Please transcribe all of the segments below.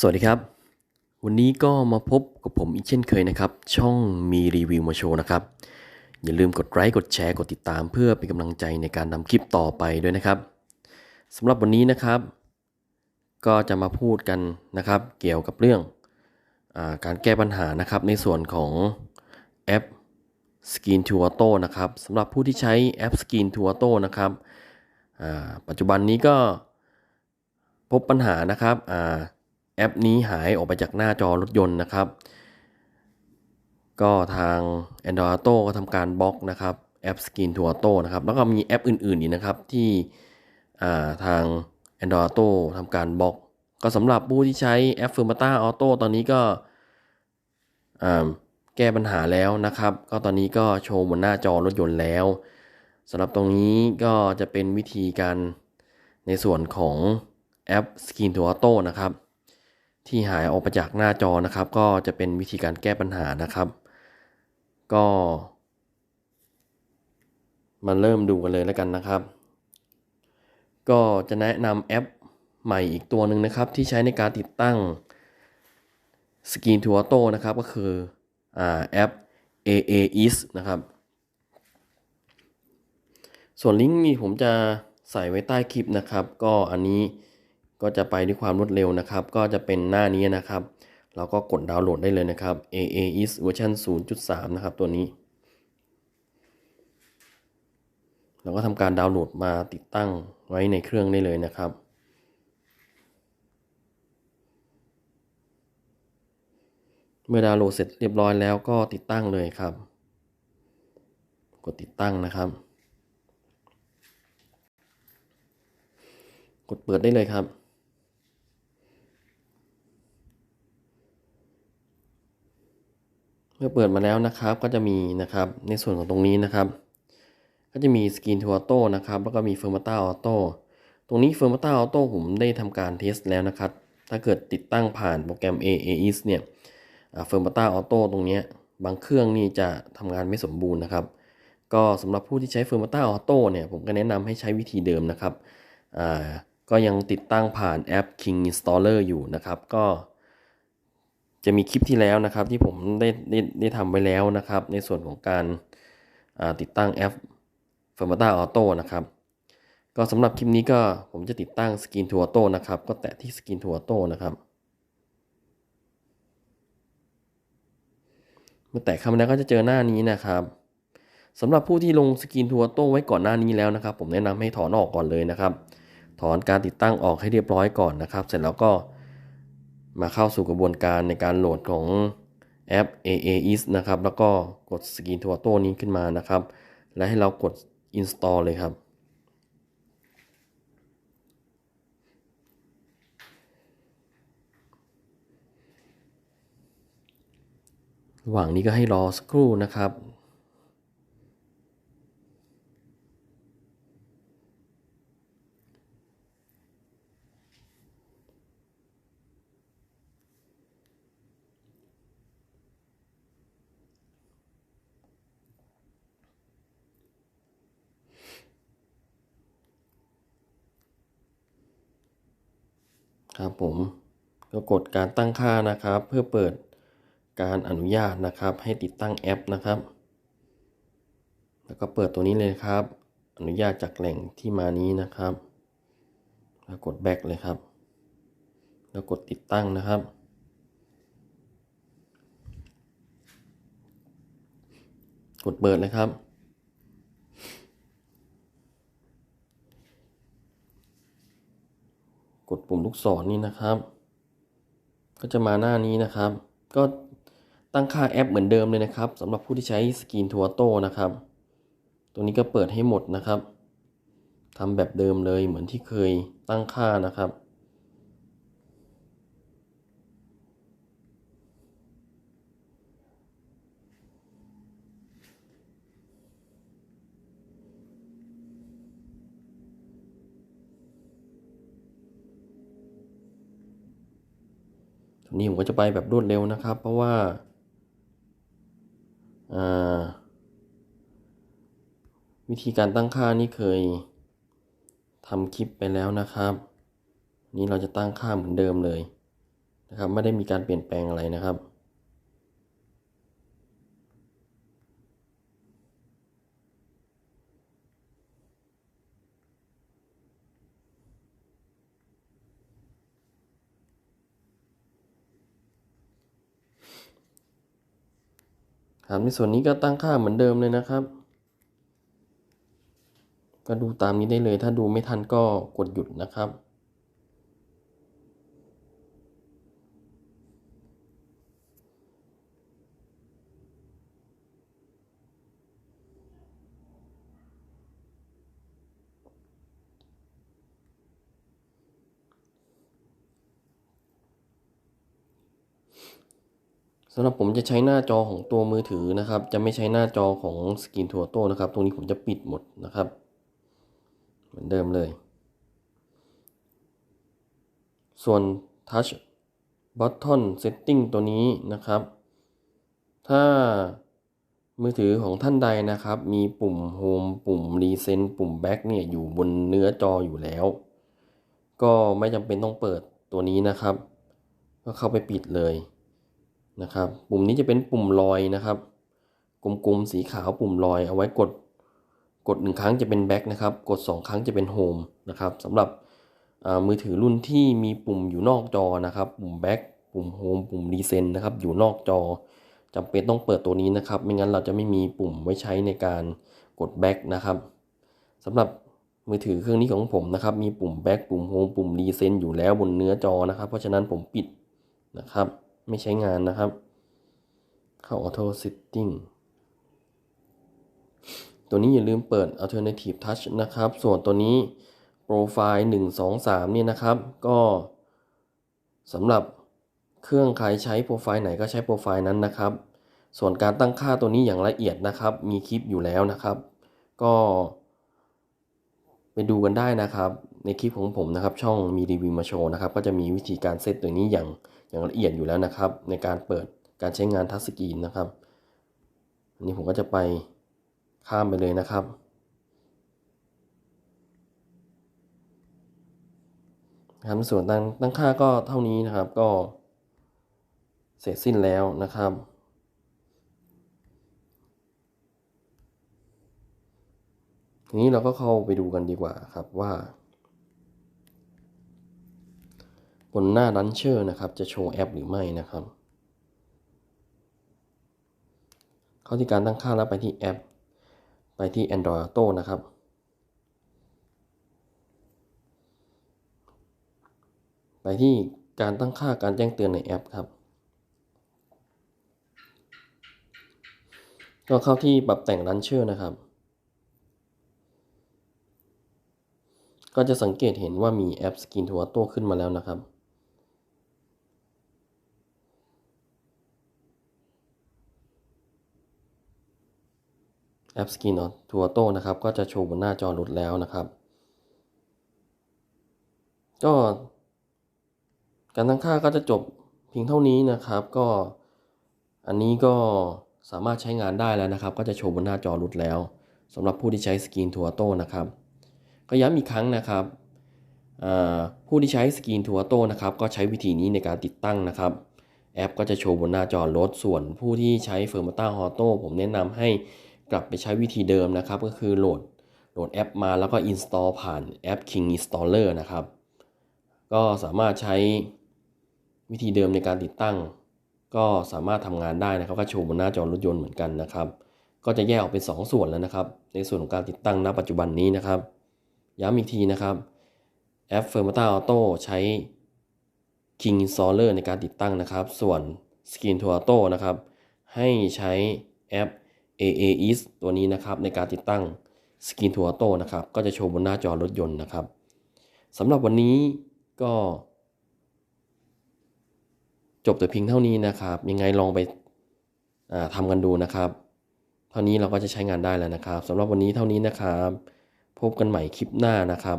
สวัสดีครับ วันนี้ก็มาพบกับผมอีกเช่นเคยนะครับ ช่องมีรีวิวมาโชว์นะครับ อย่าลืมกดไลค์กดแชร์กดติดตามเพื่อเป็นกำลังใจในการทำคลิปต่อไปด้วยนะครับสำหรับวันนี้นะครับ ก็จะมาพูดกันนะครับ เกี่ยวกับเรื่องอาการแก้ปัญหานะครับ ในส่วนของแอป Skin to Auto นะครับสำหรับผู้ที่ใช้แอป Skin to Auto นะครับปัจจุบันนี้ก็พบปัญหานะครับอ่า แอปนี้หายออกไปจากหน้าจอรถยนต์นะครับ ก็ทาง Android Auto ก็ทำการบล็อกนะครับแอป Skin to Auto นะครับ แล้วก็มีแอปอื่นๆอีกนะครับ ที่าทาง Android Auto ทำการบล็อก ก็สำหรับผู้ที่ใช้แอป Firmata Auto ตอนนี้ก็แก้ปัญหาแล้วนะครับ ก็ตอนนี้ก็โชว์บนหน้าจอรถยนต์แล้วสำหรับตรงนี้ก็จะเป็นวิธีการในส่วนของแอป Skin to Auto นะครับ ที่หายออกไปจากหน้าจอนะครับ ก็จะเป็นวิธีการแก้ปัญหานะครับ ก็มาเริ่มดูกันเลยแล้วกันนะครับ ก็จะแนะนำแอปใหม่อีกตัวหนึ่งนะครับ ที่ใช้ในการติดตั้ง Skin to Auto นะครับก็คืออแอป AA East นะครับ ส่วนลิงก์นี้ผมจะใส่ไว้ใต้คลิปนะครับ ก็อันนี้ ก็จะไปด้วยความรวดเร็วนะครับ ก็จะเป็นหน้านี้นะครับ เราก็กดดาวน์โหลดได้เลยนะครับ AA East เวอร์ชัน0.3 นะครับตัวนี้ เราก็ทำการดาวน์โหลดมาติดตั้งไว้ในเครื่องได้เลยนะครับเมื่อดาวน์โหลดเสร็จเรียบร้อยแล้วก็ติดตั้งเลยครับ กดติดตั้งนะครับ กดเปิดได้เลยครับ เมื่อเปิดมาแล้วนะครับก็จะมีนะครับในส่วนของตรงนี้นะครับ ก็จะมี Skin to Auto นะครับแล้วก็มี Firmata Auto ตรงนี้ Firmata Auto ผมได้ทำการเทสแล้วนะครับ ถ้าเกิดติดตั้งผ่านโปรแกรม AAIS เนี่ยเฟอร์มาต้าออโต้ตรงนี้บางเครื่องนี่จะทำงานไม่สมบูรณ์นะครับ ก็สำหรับผู้ที่ใช้เฟอร์มาต้าออโต้เนี่ยผมก็แนะนำให้ใช้วิธีเดิมนะครับก็ยังติดตั้งผ่านแอป King Installer อยู่นะครับ ก็ จะมีคลิปที่แล้วนะครับที่ผมได้ได้ได้ทำไว้แล้วนะครับ ในส่วนของการติดตั้งแอป Firmata Auto นะครับ ก็สำหรับคลิปนี้ก็ผมจะติดตั้ง Skin to Auto นะครับ ก็แตะที่ Skin to Auto นะครับ เมื่อแตะเข้ามาแล้วก็จะเจอหน้านี้นะครับสำหรับผู้ที่ลง Skin to Auto ไว้ก่อนหน้านี้แล้วนะครับ ผมแนะนำให้ถอนออกก่อนเลยนะครับ ถอนการติดตั้งออกให้เรียบร้อยก่อนนะครับ เสร็จแล้วก็ มาเข้าสู่กระบวนการในการโหลดของแอป AA East นะครับ แล้วก็กด Skin to Auto นี้ขึ้นมานะครับ และให้เรากด install เลยครับ ระหว่างนี้ก็ให้รอสักครู่นะครับ ครับผมก็กดการตั้งค่านะครับ เพื่อเปิดการอนุญาตนะครับ ให้ติดตั้งแอปนะครับ แล้วก็เปิดตัวนี้เลยครับ อนุญาตจากแหล่งที่มานี้นะครับ แล้วกดแบ็กเลยครับ แล้วกดติดตั้งนะครับกดเปิดเลยครับ กดปุ่มลูกศรนี่นะครับ ก็จะมาหน้านี้นะครับ ก็ตั้งค่าแอปเหมือนเดิมเลยนะครับสำหรับผู้ที่ใช้สกีนทัวโต้นะครับ ตัวนี้ก็เปิดให้หมดนะครับทำแบบเดิมเลยเหมือนที่เคยตั้งค่านะครับ ทีนี้ผมก็จะไปแบบรวดเร็วนะครับ เพราะว่าวิธีการตั้งค่านี่เคยทำคลิปไปแล้วนะครับ นี่เราจะตั้งค่าเหมือนเดิมเลยนะครับ ไม่ได้มีการเปลี่ยนแปลงอะไรนะครับ ครับในส่วนนี้ก็ตั้งค่าเหมือนเดิมเลยนะครับ ก็ดูตามนี้ได้เลย ถ้าดูไม่ทันก็กดหยุดนะครับ สำหรับผมจะใช้หน้าจอของตัวมือถือนะครับ จะไม่ใช้หน้าจอของสกรีนทัวโต้นะครับ ตรงนี้ผมจะปิดหมดนะครับ เหมือนเดิมเลย ส่วน Touch Button Setting ตัวนี้นะครับ ถ้ามือถือของท่านใดนะครับ มีปุ่ม Home ปุ่ม Recent ปุ่ม Back เนี่ยอยู่บนเนื้อจออยู่แล้ว ก็ไม่จำเป็นต้องเปิดตัวนี้นะครับ ก็เข้าไปปิดเลย นะครับ ปุ่มนี้จะเป็นปุ่มลอยนะครับ กลมๆสีขาวปุ่มลอยเอาไว้กด กดหนึ่งครั้งจะเป็นแบ็กนะครับ กด 2 ครั้งจะเป็นโฮมนะครับสำหรับมือถือรุ่นที่มีปุ่มอยู่นอกจอนะครับ ปุ่มแบ็กปุ่มโฮมปุ่มรีเซนนะครับ อยู่นอกจอจำเป็นต้องเปิดตัวนี้นะครับ ไม่งั้นเราจะไม่มีปุ่มไว้ใช้ในการกดแบ็กนะครับสำหรับมือถือเครื่องนี้ของผมนะครับ มีปุ่มแบ็กปุ่มโฮมปุ่มรีเซนอยู่แล้วบนเนื้อจอนะครับ เพราะฉะนั้นผมปิดนะครับ ไม่ใช้งานนะครับ เข้า Auto Setting ตัวนี้อย่าลืมเปิด Alternative Touch นะครับ ส่วนตัวนี้ Profile 1 2 3 เนี่ยนะครับ ก็สำหรับเครื่องใครใช้โปรไฟล์ไหนก็ใช้โปรไฟล์นั้นนะครับ ส่วนการตั้งค่าตัวนี้อย่างละเอียดนะครับ มีคลิปอยู่แล้วนะครับ ก็ไปดูกันได้นะครับ ในคลิปของผมนะครับ ช่องมีรีวิวมาโชว์นะครับ ก็จะมีวิธีการเซตตัวนี้อย่าง อย่างละเอียดอยู่แล้วนะครับ ในการเปิดการใช้งานทัชสกรีนนะครับอันนี้ผมก็จะไปข้ามไปเลยนะครับ ครับส่วนตั้งตั้งค่าก็เท่านี้นะครับก็เสร็จสิ้นแล้วนะครับทีนี้เราก็เข้าไปดูกันดีกว่าครับว่า บนหน้าดันเชอร์นะครับ จะโชว์แอปหรือไม่นะครับ เข้าที่การตั้งค่าแล้วไปที่แอป ไปที่ Android Auto นะครับไปที่การตั้งค่าการแจ้งเตือนในแอปครับ ก็เข้าที่ปรับแต่งรันเชอร์นะครับ ก็จะสังเกตเห็นว่ามีแอป Skin to Auto ขึ้นมาแล้วนะครับ แอป Skin to Auto นะครับ ก็จะโชว์บนหน้าจอรถแล้วนะครับ ก็การตั้งค่าก็จะจบเพียงเท่านี้นะครับ ก็อันนี้ก็สามารถใช้งานได้แล้วนะครับ ก็จะโชว์บนหน้าจอรุดแล้วสำหรับผู้ที่ใช้สกีนทัวโต้นะครับ ก็ย้ำอีกครั้งนะครับผู้ที่ใช้สกีนทัวโต้นะครับ ก็ใช้วิธีนี้ในการติดตั้งนะครับแอปก็จะโชว์บนหน้าจอรถส่วนผู้ที่ใช้เฟอร์มาต้าออโต้ผมแนะนำให้ กลับไปใช้วิธีเดิมนะครับ ก็คือโหลดโหลดแอปมาแล้วก็ install ผ่านแอป King Installer นะครับ ก็สามารถใช้วิธีเดิมในการติดตั้ง ก็สามารถทำงานได้นะครับ ก็โชว์บนหน้าจอรถยนต์เหมือนกันนะครับ ก็จะแยกออกเป็น 2 ส่วนแล้วนะครับ ในส่วนของการติดตั้งณปัจจุบันนี้นะครับ ย้ำอีกทีนะครับแอป Fermata Auto ใช้ King Installer ในการติดตั้งนะครับ ส่วน Skin to Auto นะครับ ให้ใช้แอป AA East ตัวนี้นะครับในการติดตั้ง Skin to Auto นะครับก็จะโชว์บนหน้าจอรถยนต์นะครับสำหรับวันนี้ก็ จบแต่เพียงเท่านี้นะครับ ยังไงลองไปทำกันดูนะครับ เท่านี้เราก็จะใช้งานได้แล้วนะครับสำหรับวันนี้เท่านี้นะครับ พบกันใหม่คลิปหน้านะครับ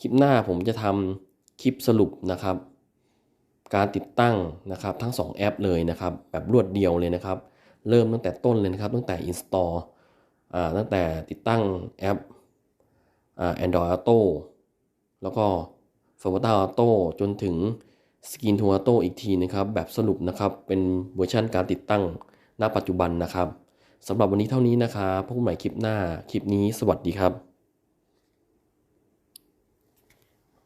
คลิปหน้าผมจะทำคลิปสรุปนะครับ การติดตั้งนะครับทั้ง 2 แอปเลยนะครับ แบบรวดเดียวเลยนะครับ เริ่มตั้งแต่ต้นเลยนะครับ ตั้งแต่ install อ่าตั้งแต่ติดตั้งแอปอ่า Android Auto แล้วก็ f o r m a t a Auto จนถึงสกินทัวโตอีกทีนะครับ แบบสรุปนะครับ เป็นเวอร์ชันการติดตั้งณปัจจุบันนะครับสำหรับวันนี้เท่านี้นะครับพบกันใหม่คลิปหน้า คลิปนี้สวัสดีครับ